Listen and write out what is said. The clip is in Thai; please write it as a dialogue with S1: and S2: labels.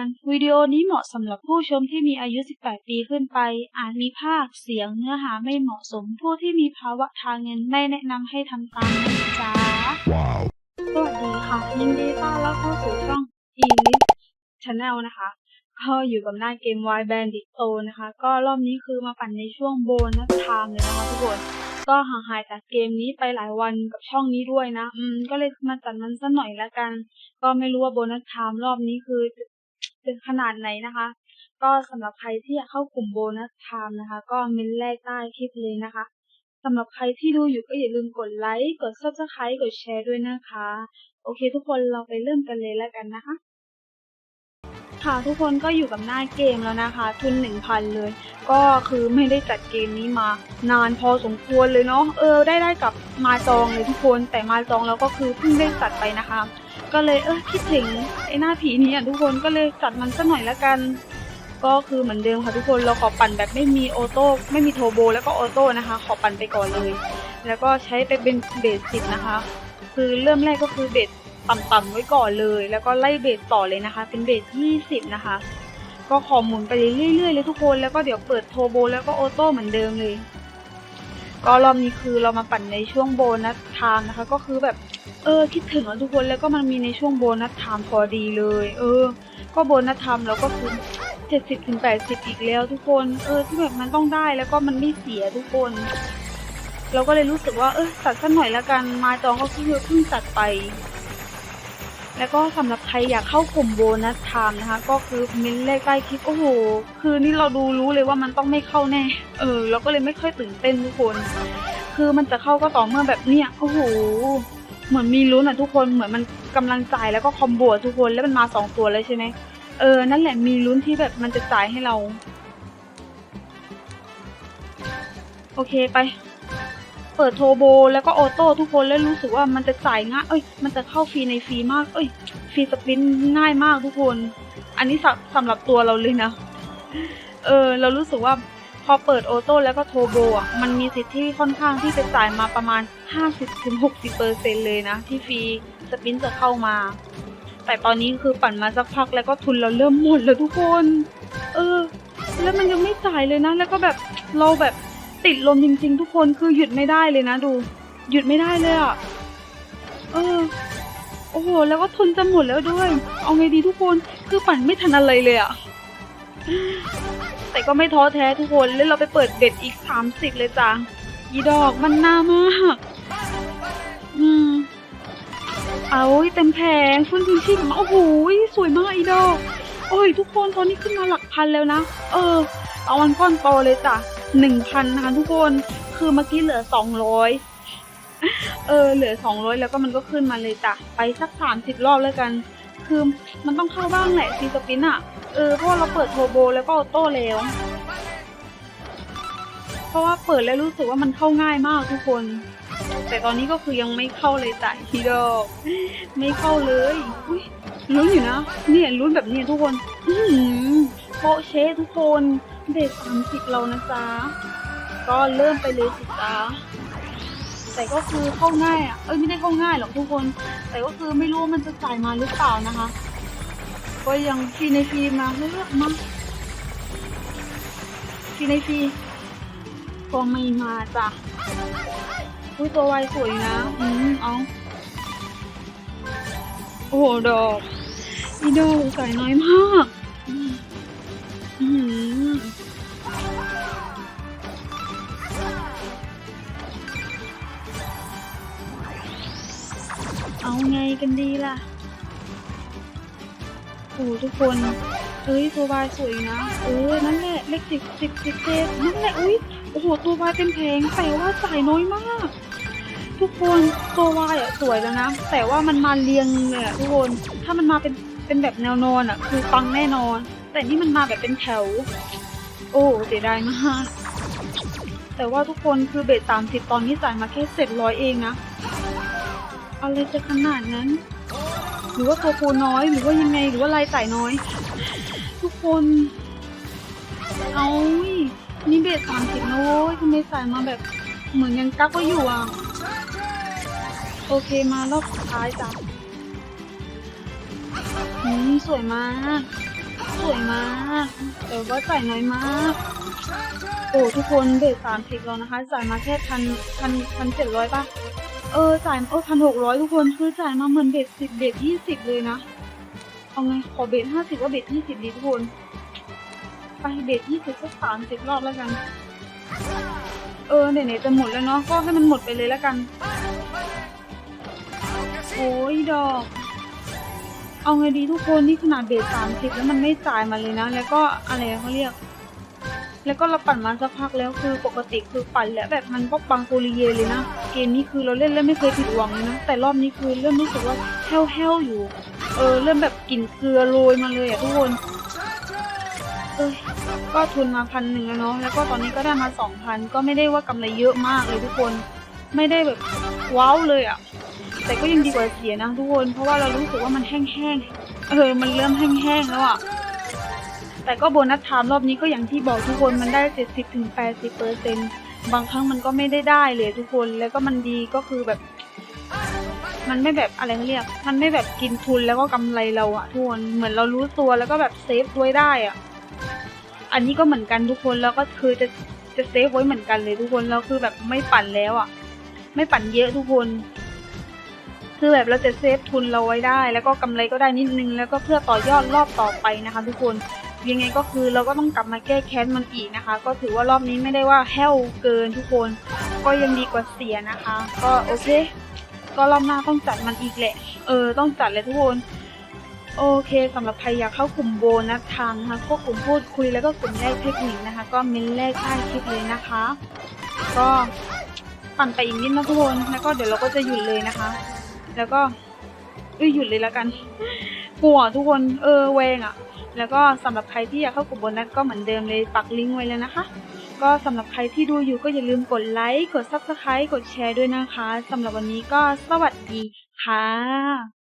S1: อนวิดีโอนี้เหมาะสำหรับผู้ชมที่มีอายุ 18 ปีขึ้นไป อาจมีภาพเสียงเนื้อหาไม่เหมาะสม ผู้ที่มีภาวะทางเงินไม่แนะนำให้ทำตามนะจ๊ะ
S2: Wow.
S1: สวัสดีค่ะ ยินดีต้อนรับเข้าสู่ช่อง Elite Channel นะคะก็อยู่กับหน้าเกม Wild Bandit โตนะคะ ก็รอบนี้คือมาปั่นในช่วงโบนัสไทม์เลยนะคะทุกคนก็ห่างหายจากเกมนี้ไปหลายวันกับช่องนี้ด้วยนะ อืม ก็เลยมาจัดมันสักหน่อยละกัน ก็ไม่รู้ว่าโบนัสไทม์รอบนี้คือจะ เป็นขนาดไหนนะคะ ก็สำหรับใครที่อยากเข้ากลุ่มโบนัสไทม์นะคะ ก็เมนแรกใต้คลิปเลยนะคะสำหรับใครที่ดูอยู่ก็อย่าลืมกดไลค์ กดซับสไครต์กดแชร์ด้วยนะคะ โอเคทุกคนเราไปเริ่มกันเลยแล้วกันนะคะ ค่ะทุกคนก็อยู่กับหน้าเกมแล้วนะคะ ทุนหนึ่งพันเลย ก็คือไม่ได้จัดเกมนี้มานานพอสมควรเลยเนาะเออได้ได้กับมาจองเลยทุกคน แต่มาจองแล้วก็คือเพิ่งได้จัดไปนะคะ ก็เลยเออคิดถึงไอ้หน้าผีนี้อะทุกคนก็เลยจัดมันสักหน่อยล้วกัน ก็คือเหมือนเดิมค่ะทุกคนเราขอปั่นแบบไม่มีออโต้ไม่มีโทโบแล้วก็ออโต้นะคะ ขอปั่นไปก่อนเลย แล้วก็ใช้ไปเป็นเบสสิบนะคะ คือเริ่มแรกก็คือเบส ต่ำๆไว้ก่อนเลย แล้วก็ไล่เบสต่อเลยนะคะ เป็นเบสยี่สิบนะคะ ก็ขอหมุนไปเรื่อยๆเลยทุกคนแล้วก็เดี๋ยวเปิดโทโบแล้วก็ออโต้เหมือนเดิมเลย ก็รอบนี้คือเรามาปั่นในช่วงโบนัสไทม์นะคะ ก็คือแบบเออคิดถึงอะทุกคนแล้วก็มันมีในช่วงโบนัสไทม์พอดีเลย เออ ก็โบนัสไทม์แล้วก็คือเจ็ดสิบถึงแปดสิบอีกแล้วทุกคนเออที่แบบมันต้องได้แล้วก็มันไม่เสียทุกคน เราก็เลยรู้สึกว่าเออตัดสักหน่อยแล้วกันมาจองก็คือเพิ่งตัดไป แล้วก็สำหรับใครอยากเข้ากลุ่มโบนัสไทม์นะคะ ก็คือเม้นเลขใต้คลิปโอ้โห คือนี่เราดูรู้เลยว่ามันต้องไม่เข้าแน่ เออ เราก็เลยไม่ค่อยตื่นเต้นทุกคน คือมันจะเข้าก็ต่อเมื่อแบบเนี้ยโอ้โห เหมือนมีลุ้นอะทุกคน เหมือนมันกำลังจ่ายแล้วก็คอมโบทุกคน แล้วมันมาสองตัวเลยใช่ไหมเออ นั่นแหละมีลุ้นที่แบบมันจะจ่ายให้เรา โอเคไป เปิดโทโบแล้วก็ออโต้ทุกคนแล้วรู้สึกว่ามันจะจ่ายง่ายเอ้ยมันจะเข้าฟรีในฟรีมาก เอ้ยฟรีสปินง่ายมากทุกคน อันนี้สำหรับตัวเราเลยนะ เออ เรารู้สึกว่าพอเปิดออโต้แล้วก็โทโบอะมันมีสิทธิ์ที่ค่อนข้างที่จะจ่ายมาประมาณ 50-60%เปอร์เซ็นเลยนะ ที่ฟรีสปินจะเข้ามา แต่ตอนนี้คือปั่นมาสักพักแล้วก็ทุนเราเริ่มหมดแล้วทุกคน เออ แล้วมันยังไม่จ่ายเลยนะ แล้วก็แบบเราแบบ ติดลมจริง ๆ ทุกคนคือหยุดไม่ได้เลยนะดู หยุดไม่ได้เลยอะเออโอ้โหแล้วก็ทุนจะหมดแล้วด้วย เอาไงดีทุกคนคือปั่นไม่ทันอะไรเลยอะแต่ก็ไม่ท้อแท้ทุกคนแล้วเราไปเปิดเบ็ดอีกสามสิบเลยจ้ะอีดอกมันน่ามากอืมเอาเต็มแผงฟื้นคืนชีพมาโอ้โหสวยมากอีดอกโอ้ยทุกคนตอนนี้ขึ้นมาหลักพันแล้วนะ เออ เอาวันก้อนโตเลยจ้ะ หนึ่งพันนะคะทุกคน คือเมื่อกี้เหลือสองร้อยเออ เหลือสองร้อยแล้วก็มันก็ขึ้นมาเลยจ้ะ ไปสักสามสิบรอบแล้วกัน คือมันต้องเข้าบ้างแหละซีสปินอะเออ เพราะเราเปิดโทโบแล้วก็ออโต้แล้ว เพราะว่าเปิดแล้วรู้สึกว่ามันเข้าง่ายมากทุกคน แต่ตอนนี้ก็คือยังไม่เข้าเลยจ้ะทีดอกไม่เข้าเลยอุ๊ยลุ้นอยู่นะ เนี่ยลุ้นแบบนี้ทุกคน อืโปะเชทุกคน เด็ดสามสิบเรานะจ๊ะ ก็เริ่มไปเลยสิจ๊ะแต่ก็คือเข้าง่ายอะ เอ้ยไม่ได้เข้าง่ายหรอกทุกคน แต่ก็คือไม่รู้ว่ามันจะจ่ายมาหรือเปล่านะคะ ก็ยังฟรีในฟรีมาเลือกมาฟรีในฟรีก็ไม่มาจ้ะอุ้ยตัววายสวยนะอืมเอาโอ้โหดอกอีดอกใส่น้อยมาก ไงกันดีล่ะโอ้ทุกคนเอ้ยตัววายสวยนะ เออ นั่นแหละเลขสิบสิบสิบเจ็ดนั่นแหละ อุ้ยโอ้โห ตัววายเป็นแพงแต่ว่าจ่ายน้อยมาก ทุกคนตัววายอะสวยแล้วนะ แต่ว่ามันมาเรียงเลยอะทุกคน ถ้ามันมาเป็นเป็นแบบแนวนอนอะ คือปังแน่นอน แต่นี่มันมาแบบเป็นแถว โอ้เสียดายมาก แต่ว่าทุกคนคือเบสสามสิบตอนนี้จ่ายมาแค่เจ็ดร้อยเองนะ อะไรจะขนาดนั้น หรือว่าตัวคูน้อย หรือว่ายังไง หรือว่าลายจ่ายน้อย ทุกคน เอายนี่เบสสามสิบนะโว้ยทำไมใส่มาแบบเหมือนยังกักไว้อยู่อะ โอเคมารอบสุดท้ายจ้ะอืมสวยมาก สวยมากแต่ว่าจ่น้อยมาก โอ้ทุกคนเบสสามสิบแล้วนะคะจ่มาแค่พันพันพันเจ็ดร้อยป่ะ เออจ่ายเออพันหกร้อยทุกคนคือจ่ายมาเหมือนเบสสิบเบสยี่สิบเลยนะ เอาไงขอเบสห้าสิบว่าเบสยี่สิบดีทุกคน ไปเบสยี่สิบสักสามสิบรอบแล้วกัน เออไหนๆจะหมดแล้วเนาะก็ให้มันหมดไปเลยแล้วกัน โอ้ยดอก เอาไงดีทุกคนนี่ขนาดเบสสามสิบแล้วมันไม่จ่ายมาเลยนะ แล้วก็อะไรเขาเรียก แล้วก็เราปั่นมาสักพักแล้วคือปกติคือปั่นแล้วแบบมันก็ปังโกลิเยเลยนะ เกมนี้คือเราเล่นแล้วไม่เคยผิดหวังเลยนะ แต่รอบนี้คือเริ่มรู้สึกว่าแห้วๆอยู่ เออเริ่มแบบกลิ่นเกลือโรยมาเลยอะทุกคนเออก็ทุนมาพันหนึ่งแล้วเนาะ แล้วก็ตอนนี้ก็ได้มาสองพันก็ไม่ได้ว่ากำไรเยอะมากเลยทุกคน ไม่ได้แบบว้าวเลยอะแต่ก็ยังดีกว่าเสียนะทุกคน เพราะว่าเรารู้สึกว่ามันแห้งๆ เออ มันเริ่มแห้งๆแล้วอะ แต่ก็โบนัสไทม์รอบนี้ก็อย่างที่บอกทุกคนมันได้เจ็ดสิบถึงแปดสิบเปอร์เซ็นบางครั้งมันก็ไม่ได้ได้เลยทุกคนแล้วก็มันดีก็คือแบบ มันไม่แบบอะไรเขาเรียก มันไม่แบบกินทุนแล้วก็กำไรเราอะทุกคนเหมือนเรารู้ตัวแล้วก็แบบเซฟไว้ได้อะอันนี้ก็เหมือนกันทุกคนแล้วก็คือจะจะเซฟไว้เหมือนกันเลยทุกคนแล้วคือแบบไม่ปั่นแล้วอะ่ะไม่ปั่นเยอะทุกคนคือแบบเราจะเซฟทุนเราไว้ได้ แล้วก็กำไรก็ได้นิดนึง แล้วก็เพื่อต่อยอดรอบต่อไปนะคะ ทุกคน ยังไงก็คือเราก็ต้องกลับมาแก้แค้นมันอีกนะคะ ก็ถือว่ารอบนี้ไม่ได้ว่าแห้วเกินทุกคน ก็ยังดีกว่าเสียนะคะ ก็โอเค ก็รอบหน้าต้องจัดมันอีกแหละ เออ ต้องจัดเลยทุกคนโอเคสำหรับใครอยากเข้ากลุ่มโบนัสทางนะคะพวกกลุ่มพูดคุยแล้วก็กลุ่มแรกเทคนิคนะคะ ก็เม้นแรกใต้คลิปเลยนะคะ ก็ปั่นไปอีกนิดนะทุกคนแล้วก็เดี๋ยวเราก็จะหยุดเลยนะคะ แล้วก็เอ้ยหยุดเลยแล้วกันหัวทุกคนเออแวงอะ่ะ แล้วก็สำหรับใครที่อยากเข้ากลุ่มโบนัสก็เหมือนเดิมเลยปักลิงก์ไว้แล้วนะคะ ก็สำหรับใครที่ดูอยู่ก็อย่าลืมกดไลค์กด subscribe กดแชร์ด้วยนะคะสำหรับวันนี้ก็สวัสดีค่ะ